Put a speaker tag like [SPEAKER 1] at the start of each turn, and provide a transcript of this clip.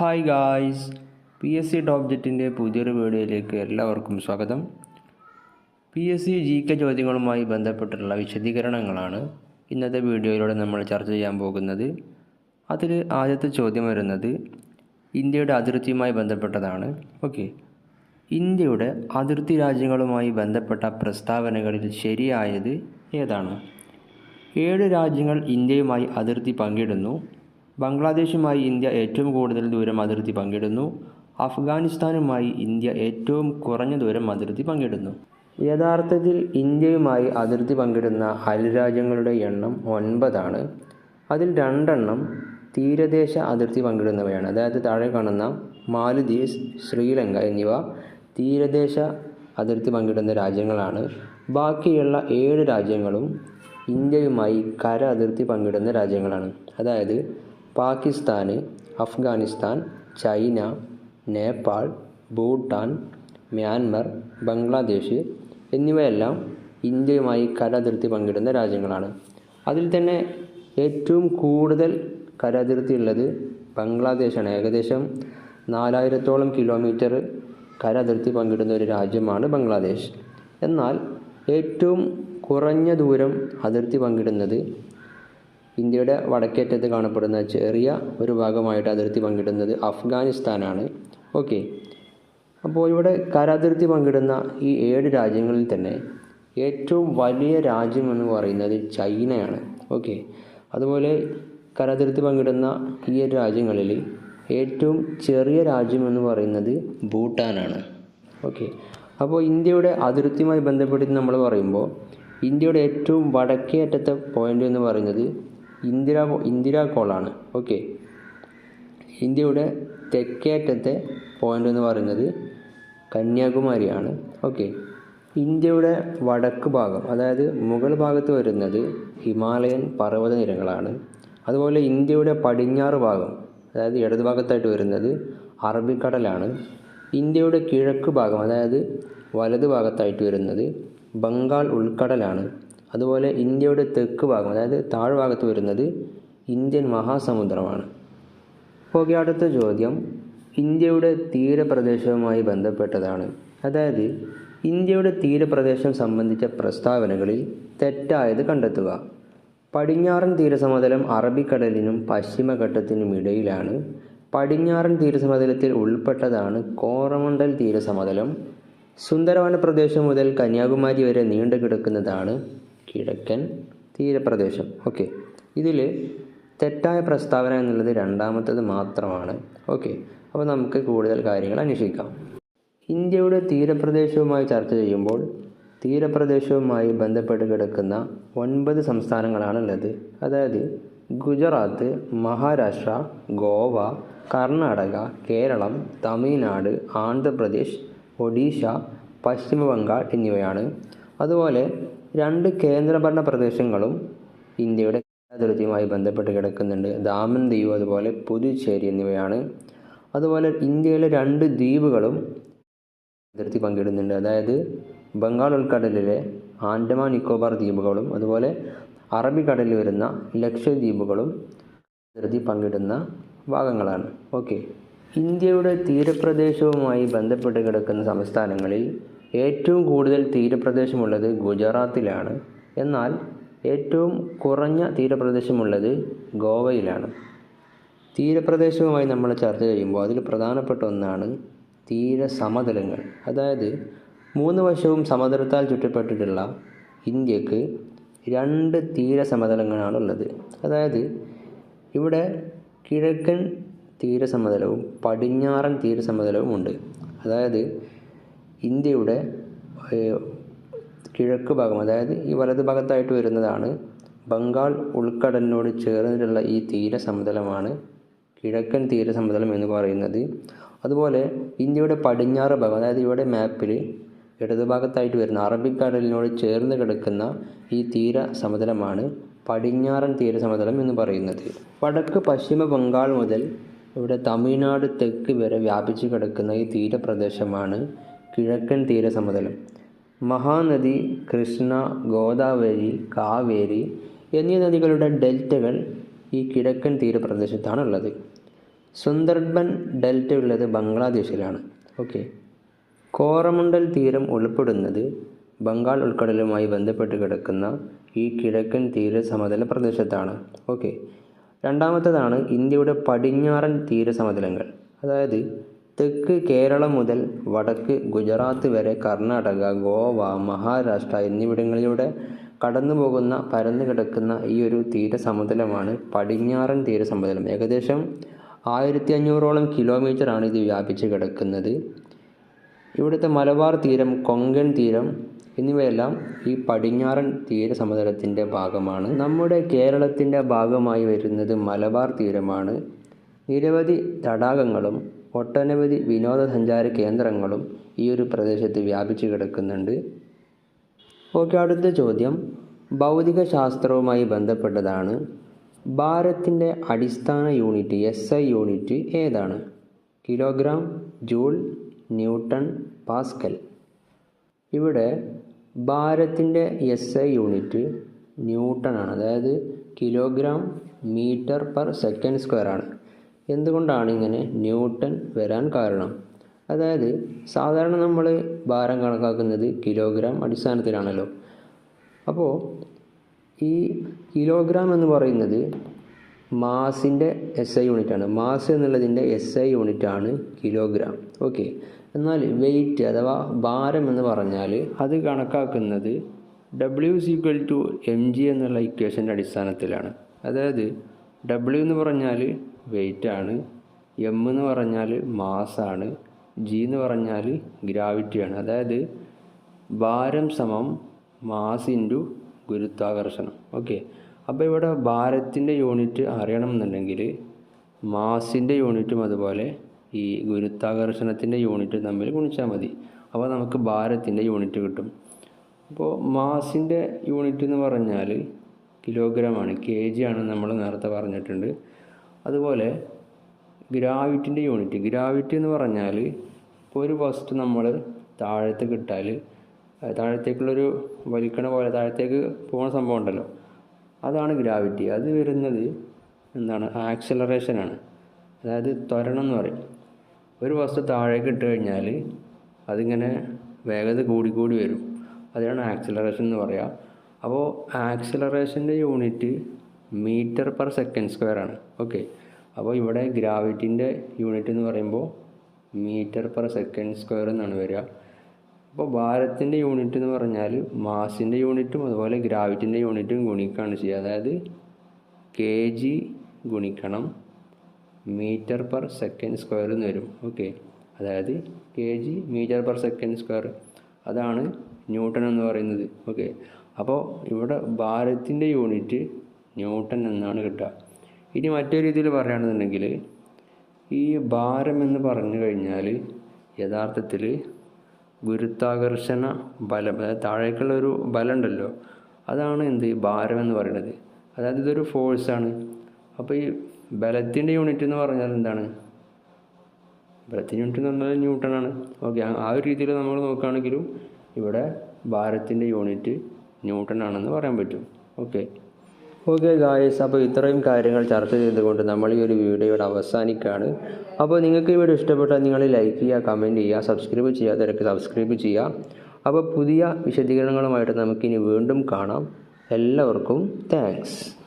[SPEAKER 1] Hi guys P S C top ജെറ്റിന്റെ പുതിയൊരു വീഡിയോയിലേക്ക് എല്ലാവർക്കും സ്വാഗതം. P S C G K ചോദ്യങ്ങളുമായി ബന്ധപ്പെട്ടുള്ള വിശദീകരണങ്ങളാണ് ഇന്നത്തെ വീഡിയോയിലൂടെ നമ്മൾ ചർച്ച ചെയ്യാൻ പോകുന്നത്. അതിൽ ആദ്യത്തെ ചോദ്യം വരുന്നത് ഇന്ത്യയുടെ അതിർത്തിയുമായി ബന്ധപ്പെട്ടതാണ്. ഓക്കെ ഇന്ത്യയുടെ അതിർത്തി രാജ്യങ്ങളുമായി ബന്ധപ്പെട്ട പ്രസ്താവനകളിൽ ശരിയായത് ഏതാണ്? ഏഴ് രാജ്യങ്ങൾ ഇന്ത്യയുമായി അതിർത്തി പങ്കിടുന്നു. ബംഗ്ലാദേശുമായി ഇന്ത്യ ഏറ്റവും കൂടുതൽ ദൂരം അതിർത്തി പങ്കിടുന്നു. അഫ്ഗാനിസ്ഥാനുമായി ഇന്ത്യ ഏറ്റവും കുറഞ്ഞ ദൂരം അതിർത്തി പങ്കിടുന്നു. യഥാർത്ഥത്തിൽ ഇന്ത്യയുമായി അതിർത്തി പങ്കിടുന്ന അയൽരാജ്യങ്ങളുടെ എണ്ണം ഒൻപതാണ്. അതിൽ രണ്ടെണ്ണം തീരദേശ അതിർത്തി പങ്കിടുന്നവയാണ്. അതായത് താഴെ കാണുന്ന മാലദ്വീപ്സ് ശ്രീലങ്ക എന്നിവ തീരദേശ അതിർത്തി പങ്കിടുന്ന രാജ്യങ്ങളാണ്. ബാക്കിയുള്ള ഏഴ് രാജ്യങ്ങളും ഇന്ത്യയുമായി കര അതിർത്തി പങ്കിടുന്ന രാജ്യങ്ങളാണ്. അതായത് പാകിസ്ഥാന് അഫ്ഗാനിസ്ഥാൻ ചൈന നേപ്പാൾ ഭൂട്ടാൻ മ്യാൻമർ ബംഗ്ലാദേശ് എന്നിവയെല്ലാം ഇന്ത്യയുമായി കര അതിർത്തി പങ്കിടുന്ന രാജ്യങ്ങളാണ്. അതിൽ തന്നെ ഏറ്റവും കൂടുതൽ കര അതിർത്തി ഉള്ളത് ബംഗ്ലാദേശാണ്. ഏകദേശം നാലായിരത്തോളം കിലോമീറ്റർ കര അതിർത്തി പങ്കിടുന്ന ഒരു രാജ്യമാണ് ബംഗ്ലാദേശ്. എന്നാൽ ഏറ്റവും കുറഞ്ഞ ദൂരം അതിർത്തി പങ്കിടുന്നത് ഇന്ത്യയുടെ വടക്കേറ്റത്ത് കാണപ്പെടുന്ന ചെറിയ ഒരു ഭാഗമായിട്ട് അതിർത്തി പങ്കിടുന്നത് അഫ്ഗാനിസ്ഥാനാണ്. ഓക്കെ. അപ്പോൾ ഇവിടെ കരാതിർത്തി പങ്കിടുന്ന ഈ ഏഴ് രാജ്യങ്ങളിൽ തന്നെ ഏറ്റവും വലിയ രാജ്യം എന്ന് പറയുന്നത് ചൈനയാണ്. ഓക്കെ. അതുപോലെ കരാതിർത്തി പങ്കിടുന്ന ഈ രാജ്യങ്ങളിൽ ഏറ്റവും ചെറിയ രാജ്യം എന്ന് പറയുന്നത് ഭൂട്ടാനാണ്. ഓക്കെ. അപ്പോൾ ഇന്ത്യയുടെ അതിർത്തിയുമായി ബന്ധപ്പെട്ട് നമ്മൾ പറയുമ്പോൾ ഇന്ത്യയുടെ ഏറ്റവും വടക്കേ അറ്റത്തെ പോയിന്റ് എന്ന് പറയുന്നത് ഇന്ദിരാ ഇന്ദിരാ കോളാണ്. ഓക്കെ. ഇന്ത്യയുടെ തെക്കേറ്റത്തെ പോയിന്റ് എന്ന് പറയുന്നത് കന്യാകുമാരിയാണ്. ഓക്കെ. ഇന്ത്യയുടെ വടക്ക് ഭാഗം അതായത് മുകൾ ഭാഗത്ത് വരുന്നത് ഹിമാലയൻ പർവത നിരകളാണ്. അതുപോലെ ഇന്ത്യയുടെ പടിഞ്ഞാറ് ഭാഗം അതായത് ഇടതു ഭാഗത്തായിട്ട് വരുന്നത് അറബിക്കടലാണ്. ഇന്ത്യയുടെ കിഴക്ക് ഭാഗം അതായത് വലത് ഭാഗത്തായിട്ട് വരുന്നത് ബംഗാൾ ഉൾക്കടലാണ്. അതുപോലെ ഇന്ത്യയുടെ തെക്ക് ഭാഗം അതായത് താഴ്ഭാഗത്ത് വരുന്നത് ഇന്ത്യൻ മഹാസമുദ്രമാണ്. ഓക്കെ അടുത്ത ചോദ്യം. ഇന്ത്യയുടെ തീരപ്രദേശവുമായി ബന്ധപ്പെട്ടതാണ്. അതായത് ഇന്ത്യയുടെ തീരപ്രദേശം സംബന്ധിച്ച പ്രസ്താവനകളിൽ തെറ്റായത് കണ്ടെത്തുക. പടിഞ്ഞാറൻ തീരസമതലം അറബിക്കടലിനും പശ്ചിമഘട്ടത്തിനും ഇടയിലാണ്. പടിഞ്ഞാറൻ തീരസമതലത്തിൽ ഉൾപ്പെട്ടതാണ് കോറമണ്ടൽ തീരസമതലം. സുന്ദരവന പ്രദേശം മുതൽ കന്യാകുമാരി വരെ നീണ്ടു കിടക്കുന്നതാണ് കിഴക്കൻ തീരപ്രദേശം. ഓക്കെ ഇതിൽ തെറ്റായ പ്രസ്താവന എന്നുള്ളത് രണ്ടാമത്തത് മാത്രമാണ്. ഓക്കെ അപ്പോൾ നമുക്ക് കൂടുതൽ കാര്യങ്ങൾ അന്വേഷിക്കാം. ഇന്ത്യയുടെ തീരപ്രദേശവുമായി ചർച്ച ചെയ്യുമ്പോൾ തീരപ്രദേശവുമായി ബന്ധപ്പെട്ട് കിടക്കുന്ന ഒൻപത് സംസ്ഥാനങ്ങളാണുള്ളത് അതായത് ഗുജറാത്ത് മഹാരാഷ്ട്ര ഗോവ കർണാടക കേരളം തമിഴ്നാട് ആന്ധ്രാപ്രദേശ് ഒഡീഷ പശ്ചിമ ബംഗാൾ എന്നിവയാണ്. അതുപോലെ രണ്ട് കേന്ദ്രഭരണ പ്രദേശങ്ങളും ഇന്ത്യയുടെ അതിർത്തിയുമായി ബന്ധപ്പെട്ട് കിടക്കുന്നുണ്ട്. ദാമൻ ദ്വീപ് അതുപോലെ പുതുച്ചേരി എന്നിവയാണ്. അതുപോലെ ഇന്ത്യയിലെ രണ്ട് ദ്വീപുകളും അതിർത്തി പങ്കിടുന്നുണ്ട്. അതായത് ബംഗാൾ ഉൾക്കടലിലെ ആൻഡമാൻ നിക്കോബാർ ദ്വീപുകളും അതുപോലെ അറബിക്കടലിൽ വരുന്ന ലക്ഷദ്വീപുകളും അതിർത്തി പങ്കിടുന്ന ഭാഗങ്ങളാണ്. ഓക്കെ. ഇന്ത്യയുടെ തീരപ്രദേശവുമായി ബന്ധപ്പെട്ട് കിടക്കുന്ന സംസ്ഥാനങ്ങളിൽ ഏറ്റവും കൂടുതൽ തീരപ്രദേശമുള്ളത് ഗുജറാത്തിലാണ്. എന്നാൽ ഏറ്റവും കുറഞ്ഞ തീരപ്രദേശമുള്ളത് ഗോവയിലാണ്. തീരപ്രദേശവുമായി നമ്മൾ ചർച്ച ചെയ്യുമ്പോൾ അതിൽ പ്രധാനപ്പെട്ട ഒന്നാണ് തീര സമതലങ്ങൾ അതായത് മൂന്ന് വശവും സമതലത്താൽ ചുറ്റപ്പെട്ടിട്ടുള്ള ഇന്ത്യയ്ക്ക് രണ്ട് തീര സമതലങ്ങളാണുള്ളത് അതായത് ഇവിടെ കിഴക്കൻ തീരസമതലവും പടിഞ്ഞാറൻ തീരസമതലവും ഉണ്ട്. അതായത് ഇന്ത്യയുടെ കിഴക്ക് ഭാഗം അതായത് ഈ വലത് ഭാഗത്തായിട്ട് വരുന്നതാണ് ബംഗാൾ ഉൾക്കടലിനോട് ചേർന്നിട്ടുള്ള ഈ തീരസമതലമാണ് കിഴക്കൻ തീരസമതലം എന്ന് പറയുന്നത്. അതുപോലെ ഇന്ത്യയുടെ പടിഞ്ഞാറ് ഭാഗം അതായത് ഇവിടെ മാപ്പിൽ ഇടതുഭാഗത്തായിട്ട് വരുന്ന അറബിക്കടലിനോട് ചേർന്ന് കിടക്കുന്ന ഈ തീര സമതലമാണ് പടിഞ്ഞാറൻ തീരസമതലം എന്ന് പറയുന്നത്. വടക്ക് പശ്ചിമ ബംഗാൾ മുതൽ ഇവിടെ തമിഴ്നാട് തെക്ക് വരെ വ്യാപിച്ചു കിടക്കുന്ന ഈ തീരപ്രദേശമാണ് കിഴക്കൻ തീരസമതലം. മഹാനദി കൃഷ്ണ ഗോദാവരി കാവേരി എന്നീ നദികളുടെ ഡെൽറ്റകൾ ഈ കിഴക്കൻ തീരപ്രദേശത്താണുള്ളത്. സുന്ദർബൻ ഡെൽറ്റ ഉള്ളത് ബംഗ്ലാദേശിലാണ്. ഓക്കെ. കോറമുണ്ടൽ തീരം ഉൾപ്പെടുന്നത് ബംഗാൾ ഉൾക്കടലുമായി ബന്ധപ്പെട്ട് കിടക്കുന്ന ഈ കിഴക്കൻ തീര സമതല പ്രദേശത്താണ്. ഓക്കെ. രണ്ടാമത്തേതാണ് ഇന്ത്യയുടെ പടിഞ്ഞാറൻ തീരസമതലങ്ങൾ. അതായത് തെക്ക് കേരളം മുതൽ വടക്ക് ഗുജറാത്ത് വരെ കർണാടക ഗോവ മഹാരാഷ്ട്ര എന്നിവിടങ്ങളിലൂടെ കടന്നു പോകുന്ന പരന്നു കിടക്കുന്ന ഈ ഒരു തീരസമതലമാണ് പടിഞ്ഞാറൻ തീരസമതലം. ഏകദേശം ആയിരത്തി അഞ്ഞൂറോളം കിലോമീറ്ററാണ് ഇത് വ്യാപിച്ച് കിടക്കുന്നത്. ഇവിടുത്തെ മലബാർ തീരം കൊങ്കൺ തീരം എന്നിവയെല്ലാം ഈ പടിഞ്ഞാറൻ തീരസമതലത്തിന്റെ ഭാഗമാണ്. നമ്മുടെ കേരളത്തിന്റെ ഭാഗമായി വരുന്നത് മലബാർ തീരമാണ്. നിരവധി തടാകങ്ങളും ഒട്ടനവധി വിനോദസഞ്ചാര കേന്ദ്രങ്ങളും ഈ ഒരു പ്രദേശത്ത് വ്യാപിച്ചു കിടക്കുന്നുണ്ട്. ഓക്കെ അടുത്ത ചോദ്യം. ഭൗതിക ശാസ്ത്രവുമായി ബന്ധപ്പെട്ടതാണ്. ഭാരത്തിന്റെ അടിസ്ഥാന യൂണിറ്റ് എസ് ഐ യൂണിറ്റ് ഏതാണ്? Kilogram joule newton pascal. ഇവിടെ ഭാരത്തിന്റെ എസ് ഐ യൂണിറ്റ് ന്യൂട്ടൺ ആണ്. അതായത് kilogram metre per second square ആണ്. എന്തുകൊണ്ടാണ് ഇങ്ങനെ ന്യൂട്ടൺ വരാൻ കാരണം? അതായത് സാധാരണ നമ്മൾ ഭാരം കണക്കാക്കുന്നത് കിലോഗ്രാം അടിസ്ഥാനത്തിലാണല്ലോ. അപ്പോൾ ഈ കിലോഗ്രാം എന്ന് പറയുന്നത് മാസിന്റെ എസ് ഐ യൂണിറ്റ് ആണ് മാസ് എന്നുള്ളതിന്റെ എസ് ഐ യൂണിറ്റ് ആണ് കിലോഗ്രാം. ഓക്കെ. എന്നാൽ വെയിറ്റ് അഥവാ ഭാരം എന്ന് പറഞ്ഞാൽ അത് കണക്കാക്കുന്നത് W equal to M G എന്നുള്ള ഇക്വേഷന്റെ അടിസ്ഥാനത്തിലാണ്. അതായത് ഡബ്ല്യു എന്ന് പറഞ്ഞാൽ വെയിറ്റ് ആണ്. എം എന്ന് പറഞ്ഞാൽ മാസാണ് ജി എന്ന് പറഞ്ഞാൽ ഗ്രാവിറ്റിയാണ് അതായത് ഭാരം സമം മാസ് ഇന്റു ഗുരുത്വാകർഷണം. ഓക്കെ അപ്പോൾ ഇവിടെ ഭാരത്തിന്റെ യൂണിറ്റ് അറിയണം എന്നുണ്ടെങ്കിൽ മാസിന്റെ യൂണിറ്റും അതുപോലെ ഈ ഗുരുത്വാകർഷണത്തിന്റെ യൂണിറ്റ് തമ്മിൽ ഗുണിച്ചാൽ മതി. അപ്പോൾ നമുക്ക് ഭാരത്തിന്റെ യൂണിറ്റ് കിട്ടും. അപ്പോൾ മാസിന്റെ യൂണിറ്റ് എന്ന് പറഞ്ഞാൽ കിലോഗ്രാം ആണ്. കെ ജി ആണ് നമ്മൾ നേരത്തെ പറഞ്ഞിട്ടുണ്ട്. അതുപോലെ ഗ്രാവിറ്റിന്റെ യൂണിറ്റ്. ഗ്രാവിറ്റി എന്ന് പറഞ്ഞാൽ ഇപ്പോൾ ഒരു വസ്തു നമ്മൾ താഴത്തേക്ക് ഇട്ടാൽ അത് താഴത്തേക്കുള്ളൊരു വലിക്കണ പോലെ താഴത്തേക്ക് പോകുന്ന സംഭവം ഉണ്ടല്ലോ. അതാണ് ഗ്രാവിറ്റി. അത് വരുന്നത് എന്താണ്? ആക്സലറേഷനാണ് അതായത് ത്വരണം എന്ന് പറയും. ഒരു വസ്തു താഴേക്ക് ഇട്ട് കഴിഞ്ഞാൽ അതിങ്ങനെ വേഗത കൂടിക്കൂടി കൂടി വരും. അതിനാണ് ആക്സിലറേഷൻ എന്ന് പറയുക അപ്പോൾ ആക്സിലറേഷന്റെ unit metre per second square ആണ്. ഓക്കെ. അപ്പോൾ ഇവിടെ ഗ്രാവിറ്റിന്റെ യൂണിറ്റ് എന്ന് പറയുമ്പോൾ മീറ്റർ പെർ സെക്കൻഡ് സ്ക്വയർ എന്നാണ് വരിക. അപ്പോൾ ഭാരത്തിന്റെ യൂണിറ്റ് എന്ന് പറഞ്ഞാൽ മാസിന്റെ യൂണിറ്റും അതുപോലെ ഗ്രാവിറ്റിന്റെ യൂണിറ്റും ഗുണിക്കുകയാണ് ചെയ്യുക. അതായത് കെ ജി ഗുണിക്കണം മീറ്റർ പെർ സെക്കൻഡ് സ്ക്വയർ എന്ന് വരും. ഓക്കെ. അതായത് K G metre per second square. അതാണ് ന്യൂട്ടൺ എന്ന് പറയുന്നത്. ഓക്കെ. അപ്പോൾ ഇവിടെ ഭാരത്തിന്റെ യൂണിറ്റ് ന്യൂട്ടൺ എന്നാണ് കിട്ടുക. ഇനി മറ്റൊരു രീതിയിൽ പറയുകയാണെന്നുണ്ടെങ്കിൽ ഈ ഭാരം എന്ന് പറഞ്ഞു കഴിഞ്ഞാൽ യഥാർത്ഥത്തിൽ ഗുരുത്വാകർഷണ ബലം അതായത് താഴേക്കുള്ള ഒരു ബലം ഉണ്ടല്ലോ അതാണ് എന്ത്? ഭാരം എന്ന് പറയുന്നത്. അതായത് ഇതൊരു ഫോഴ്സാണ് അപ്പോൾ ഈ ബലത്തിന്റെ യൂണിറ്റ് എന്ന് പറഞ്ഞാൽ എന്താണ്? ബലത്തിന്റെ യൂണിറ്റ് എന്ന് പറഞ്ഞാൽ ന്യൂട്ടൺ ആണ്. ഓക്കെ ആ ഒരു രീതിയിൽ നമ്മൾ നോക്കുകയാണെങ്കിലും ഇവിടെ ഭാരത്തിന്റെ യൂണിറ്റ് ന്യൂട്ടൺ ആണെന്ന് പറയാൻ പറ്റും. ഓക്കെ ഓക്കെ ഗായസ് അപ്പോൾ ഇത്രയും കാര്യങ്ങൾ ചർച്ച ചെയ്തുകൊണ്ട് നമ്മൾ ഈ ഒരു വീഡിയോയുടെ അവസാനിക്കുകയാണ്. അപ്പോൾ നിങ്ങൾക്ക് ഈ വീഡിയോ ഇഷ്ടപ്പെട്ടാൽ നിങ്ങൾ ലൈക്ക് ചെയ്യുക കമന്റ് ചെയ്യുക സബ്സ്ക്രൈബ് ചെയ്യാത്തവരൊക്കെ സബ്സ്ക്രൈബ് ചെയ്യുക. അപ്പോൾ പുതിയ വിശദീകരണങ്ങളുമായിട്ട് നമുക്കിനി വീണ്ടും കാണാം. എല്ലാവർക്കും താങ്ക്സ്.